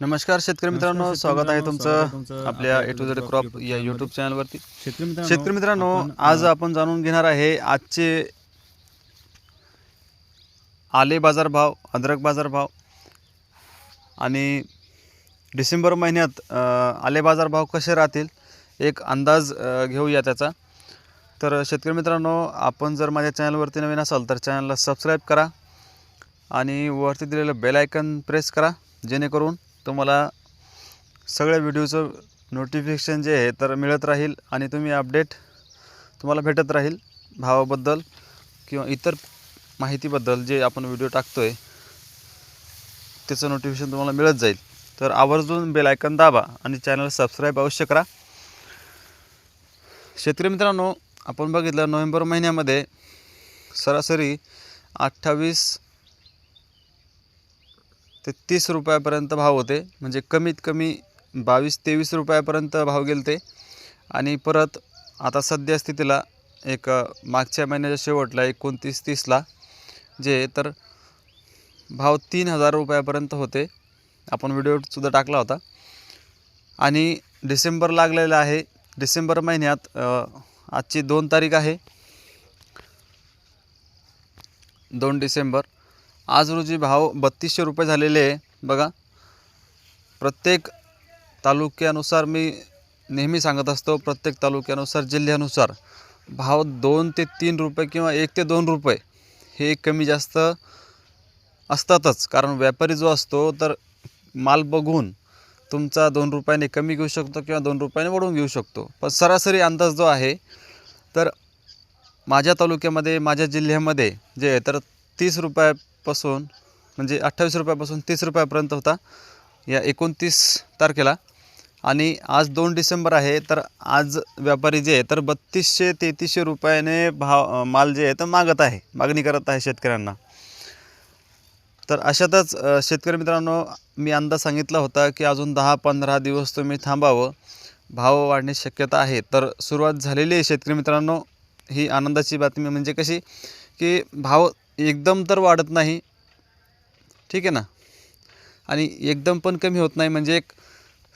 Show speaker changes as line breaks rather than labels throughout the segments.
नमस्कार शेतकरी मित्रांनो स्वागत आहे तुमचं आपल्या ए टू झेड क्रॉप या यूट्यूब चॅनलवरती
शेतकरी मित्रांनो
शेतकरी मित्रांनो
आपण,
आज आपण जाणून घेणार आहे आजचे आले बाजार भाव अद्रक बाजार भाव आणि डिसेंबर महिन्यात आले बाजार भाव कसे राहतील एक अंदाज घेऊया त्याचा. तर शेतकरी मित्रांनो आपण जर माझ्या चॅनलवरती नवीन असाल तर चॅनलला सबस्क्राईब करा आणि वरती दिलेलं बेल आयकन प्रेस करा जेणेकरून तुम्हाला सगळ्या व्हिडिओचं नोटिफिकेशन जे आहे तर मिळत राहील आणि तुम्ही अपडेट तुम्हाला भेटत राहील भावाबद्दल किंवा इतर माहितीबद्दल जे आपण व्हिडिओ टाकतो आहे त्याचं नोटिफिकेशन तुम्हाला मिळत जाईल. तर आवर्जून बेल आयकन दाबा आणि चॅनल सबस्क्राईब अवश्य करा. शेतकरी मित्रांनो आपण बघितलं नोव्हेंबर महिन्यामध्ये सरासरी अठ्ठावीस ते तीस रुपयापर्यंत भाव होते. म्हणजे कमीत कमी बावीस तेवीस रुपयापर्यंत भाव गेले ते आणि परत आता सध्या स्थितीला एक मागच्या महिन्याच्या शेवटला एकोणतीस तीसला जे तर भाव तीन हजार रुपयापर्यंत होते. आपण व्हिडिओसुद्धा टाकला होता. आणि डिसेंबर लागलेला आहे. डिसेंबर महिन्यात आजची दोन तारीख आहे. दोन डिसेंबर. आज रोजी भाव बत्तीसशे रुपये झालेले आहे. बघा प्रत्येक तालुक्यानुसार मी नेहमी सांगत असतो प्रत्येक तालुक्यानुसार जिल्ह्यानुसार भाव दोन ते तीन रुपये किंवा एक ते दोन रुपये हे कमी जास्त असतातच. कारण व्यापारी जो असतो तर माल बघून तुमचा दोन रुपयाने कमी घेऊ शकतो किंवा दोन रुपयाने वाढवून घेऊ शकतो. पण सरासरी अंदाज जो आहे तर माझ्या तालुक्यामध्ये माझ्या जिल्ह्यामध्ये जे तर तीस पासून म्हणजे अठ्ठावीस रुपयापासून तीस रुपयापर्यंत होता या एकोणतीस तारखेला. आणि आज दोन डिसेंबर आहे तर आज व्यापारी जे आहे तर बत्तीसशे तेहतीसशे रुपयाने भाव माल जे आहे तर मागत आहे मागणी करत आहे शेतकऱ्यांना. तर अशातच शेतकरी मित्रांनो मी अंदाज सांगितला होता की अजून दहा पंधरा दिवस तुम्ही थांबावं. भाव वाढण्याची शक्यता आहे. तर सुरुवात झालेली आहे शेतकरी मित्रांनो ही आनंदाची बातमी म्हणजे कशी की भाव एकदम तर वाढत नाही. ठीक आहे ना? आणि एकदम पण कमी होत नाही म्हणजे एक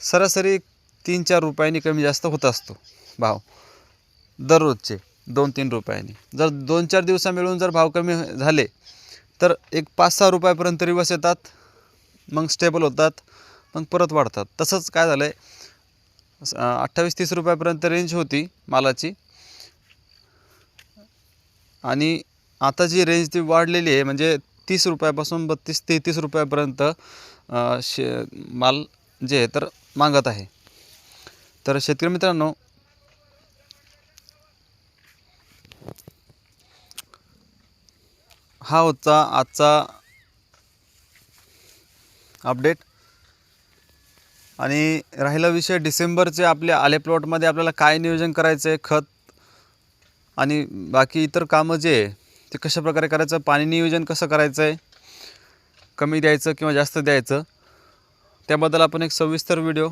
सरासरी तीन चार रुपयांनी कमी जास्त होत असतो भाव. दररोजचे दोन तीन रुपयांनी. जर दोन चार दिवसा मिळून जर भाव कमी झाले तर एक पाच सहा रुपयापर्यंत रिवर्स येतात मग स्टेबल होतात मग परत वाढतात. तसंच काय झालं आहे अठ्ठावीस तीस रुपयापर्यंत रेंज होती मालाची. आणि आता जी रेंज ती वाढलेली आहे म्हणजे तीस रुपयापासून बत्तीस तेहतीस रुपयापर्यंत शे माल जे आहे तर मागत आहे. तर शेतकरी मित्रांनो हा होता आजचा अपडेट आणि राहिला विषय डिसेंबरचे आपल्या आले प्लॉटमध्ये आपल्याला काय नियोजन करायचं आहे खत आणि बाकी इतर कामं जे आहे ते कशा प्रकारे करायचं? पाणी नियोजन कसं करायचं आहे कमी द्यायचं किंवा जास्त द्यायचं? त्याबद्दल आपण एक सविस्तर व्हिडिओ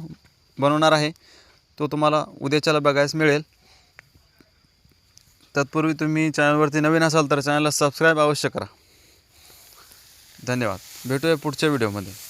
बनवणार आहे. तो तुम्हाला उद्याच्याला बघायस मिळेल. तत्पूर्वी तुम्ही चॅनलवरती नवीन असाल तर चॅनलला सबस्क्राईब अवश्य करा. धन्यवाद. भेटूया पुढच्या व्हिडिओमध्ये.